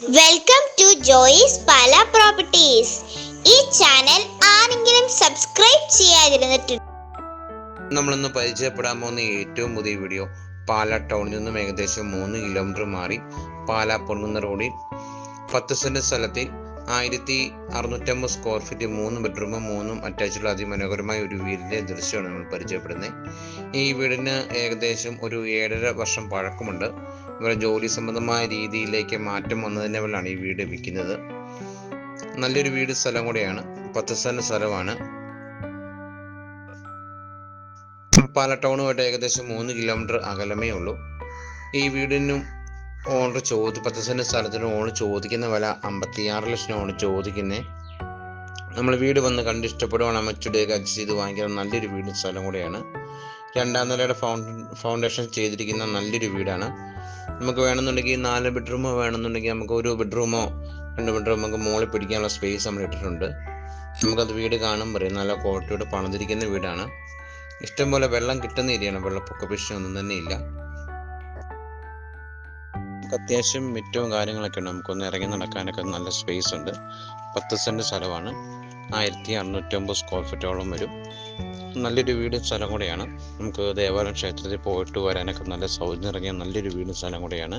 Welcome to Joyce Pala properties ഈ channel ആരെങ്കിലും subscribe ചെയ്യാതിരുന്നിട്ടുണ്ട്? നമ്മളിന്ന് പരിചയപ്പെടാൻ പോകുന്ന ഏറ്റവും പുതിയ വീഡിയോ പാല ടൗണിൽ നിന്നും ഏകദേശം മൂന്ന് കിലോമീറ്റർ മാറി പാലാ പൊണ്ണുന്ന റോഡിൽ പത്ത് സെന്റ് സ്ഥലത്തിൽ ആയിരത്തി അറുന്നൂറ്റമ്പത് സ്ക്വയർ ഫീറ്റ് മൂന്ന് ബെഡ്റൂമും മൂന്നും അറ്റാച്ചുള്ള അതിമനോഹരമായ ഒരു വീടിന്റെ ദൃശ്യമാണ് നമ്മൾ പരിചയപ്പെടുന്നത്. ഈ വീടിന് ഏകദേശം ഒരു ഏഴര വർഷം പഴക്കമുണ്ട്. ഇവിടെ ജോലി സംബന്ധമായ രീതിയിലേക്ക് മാറ്റം വന്നതിനെ വല്ലാണ് ഈ വീട് വിൽക്കുന്നത്. നല്ലൊരു വീട് സ്ഥലം കൂടെയാണ്. പത്ത് സെന്റ് സ്ഥലമാണ്. പാല ടൗണുമായിട്ട് ഏകദേശം മൂന്ന് കിലോമീറ്റർ അകലമേ ഉള്ളൂ. ഈ വീടിനും ഓണർ ചോദി പത്ത് സെന്റ് സ്ഥലത്തിന് ഓണർ ചോദിക്കുന്ന വില അമ്പത്തിയാറ് ലക്ഷം ഓണർ ചോദിക്കുന്നത് നമ്മൾ വീട് വന്ന് കണ്ട് ഇഷ്ടപ്പെടുവാണ് മറ്റുടെയൊക്കെ അഡ്ജസ്റ്റ് ചെയ്ത് വാങ്ങിക്കുന്ന നല്ലൊരു വീട് സ്ഥലം കൂടെയാണ്. രണ്ടാം നിലയുടെ ഫൗണ്ട ഫൗണ്ടേഷൻ ചെയ്തിരിക്കുന്ന നല്ലൊരു വീടാണ്. നമുക്ക് വേണമെന്നുണ്ടെങ്കിൽ നാല് ബെഡ്റൂമോ വേണമെന്നുണ്ടെങ്കിൽ നമുക്ക് ഒരു ബെഡ്റൂമോ രണ്ട് ബെഡ്റൂമോ നമുക്ക് മുകളിൽ പിടിക്കാനുള്ള സ്പേസ് നമ്മൾ ഇട്ടിട്ടുണ്ട്. നമുക്കത് വീട് കാണുമ്പോൾ നല്ല ക്വാളിറ്റിയോട് പണിതിരിക്കുന്ന വീടാണ്. ഇഷ്ടംപോലെ വെള്ളം കിട്ടുന്ന ഏരിയയാണ് വെള്ളപ്പൊക്ക പ്രശ്നമൊന്നും തന്നെ ഇല്ല. നമുക്ക് അത്യാവശ്യം മിറ്റവും കാര്യങ്ങളൊക്കെ ഉണ്ട്. നമുക്കൊന്ന് ഇറങ്ങി നടക്കാനൊക്കെ നല്ല സ്പേസ് ഉണ്ട്. പത്ത് സെന്റ് സ്ഥലമാണ്. ആയിരത്തി അറുന്നൂറ്റമ്പത് സ്ക്വയർ ഫീറ്റോളം വരും. നല്ലൊരു വീടും സ്ഥലം കൂടെയാണ്. നമുക്ക് ദേവാലയ ക്ഷേത്രത്തിൽ പോയിട്ട് വരാനൊക്കെ നല്ല സൗകര്യം ഇറങ്ങിയ നല്ലൊരു വീടും സ്ഥലം കൂടെയാണ്.